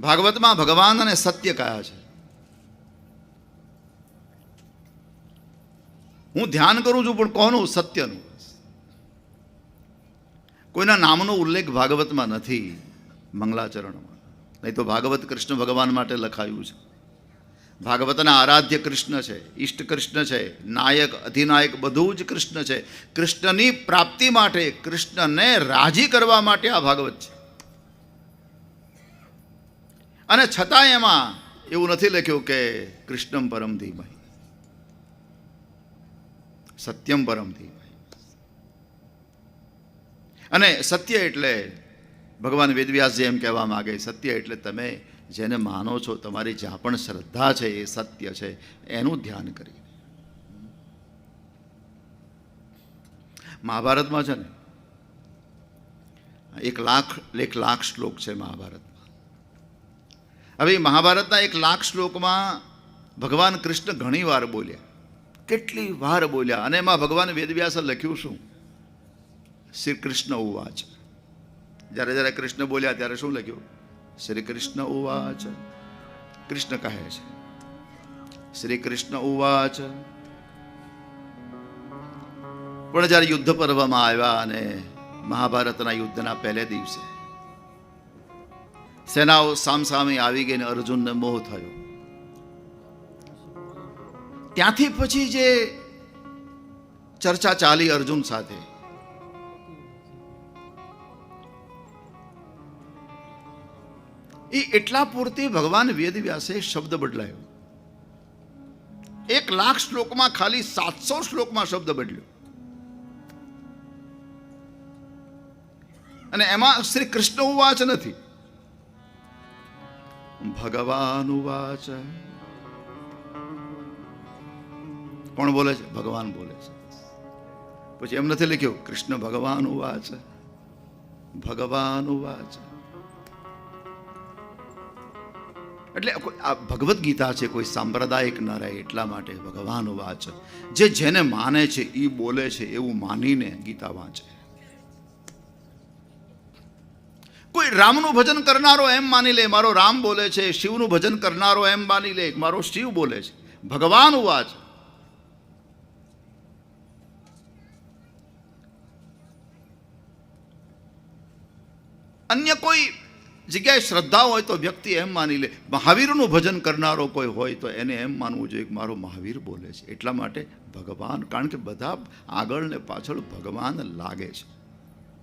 ભાગવતમાં ભગવાન અને સત્ય કયા છે? હું ધ્યાન કરું છું, પણ કોનું? સત્યનું. કોઈના નામનો ઉલ્લેખ ભાગવતમાં નથી, મંગલાચરણમાં. નહીં તો ભાગવત કૃષ્ણ ભગવાન માટે લખાયું છે. ભાગવતના આરાધ્ય કૃષ્ણ છે, ઈષ્ટ કૃષ્ણ છે, નાયક, અધિનાયક, બધું જ કૃષ્ણ છે. કૃષ્ણની પ્રાપ્તિ માટે કૃષ્ણને રાજી કરવા માટે આ ભાગવત છે. અને છતાં એમાં એવું નથી લખ્યું કે કૃષ્ણમ પરમ ધીમહિ. સત્યમ પરમ ધીમહિ. અને સત્ય એટલે ભગવાન વેદવ્યાસજી એમ કહેવા માગે, સત્ય એટલે તમે જેને માનો છો, તમારી જ્યાં પણ શ્રદ્ધા છે એ સત્ય છે, એનું ધ્યાન કરી મહાભારતમાં છે ને, એક લાખ એક લાખ શ્લોક છે મહાભારતમાં. હવે મહાભારતના એક લાખ શ્લોકમાં ભગવાન કૃષ્ણ ઘણી વાર બોલ્યા. કેટલી વાર બોલ્યા અને એમાં ભગવાન વેદવ્યાસે લખ્યું શું? શ્રી કૃષ્ણ ઉવાચ. જ્યારે જ્યારે કૃષ્ણ બોલ્યા ત્યારે શું લખ્યું? શ્રી કૃષ્ણ ઉવાચ. કૃષ્ણ કહે છે, શ્રી કૃષ્ણ ઉવાચ. પણ જ્યારે યુદ્ધ પર્વમાં આવ્યા અને મહાભારતના યુદ્ધના પહેલે દિવસે સેનાઓ સામસામે આવી ગઈને અર્જુનને મોહ થયો. ત્યાંથી પછી જે ચર્ચા ચાલી અર્જુન સાથે. એ એટલા પૂરતી ભગવાન વેદવ્યાસે શબ્દ બદલાયો. એક લાખ શ્લોકમાં ખાલી સાતસો શ્લોકમાં શબ્દ બદલ્યો. અને એમાં શ્રી કૃષ્ણ ઉવાચ નથી. ભગવાન ઉવાચ કોણ બોલે છે? ભગવાન બોલે છે. પછી એમ નથી લખ્યું, કૃષ્ણ ભગવાન ઉવાચ ભગવાન ઉવાચ એટલે આ ભગવદ્ ગીતા છે, કોઈ સાંપ્રદાયિક ન રહે એટલા માટે ભગવાન વાંચ જે જેને માને છે એ બોલે છે, એવું માનીને ગીતા વાંચે. કોઈ રામનું ભજન કરનારો એમ માની લે, મારો રામ બોલે છે, શિવનું ભજન કરનારો એમ માની લે, મારો શિવ બોલે છે. ભગવાન વાંચ અન્ય કોઈ જગ્યાએ શ્રદ્ધા હોય તો વ્યક્તિ એમ માની લે, મહાવીરનું ભજન કરનારો કોઈ હોય તો એને એમ માનવું જોઈએ કે મારો મહાવીર બોલે છે. એટલા માટે ભગવાન, કારણ કે બધા આગળ ને પાછળ ભગવાન લાગે છે.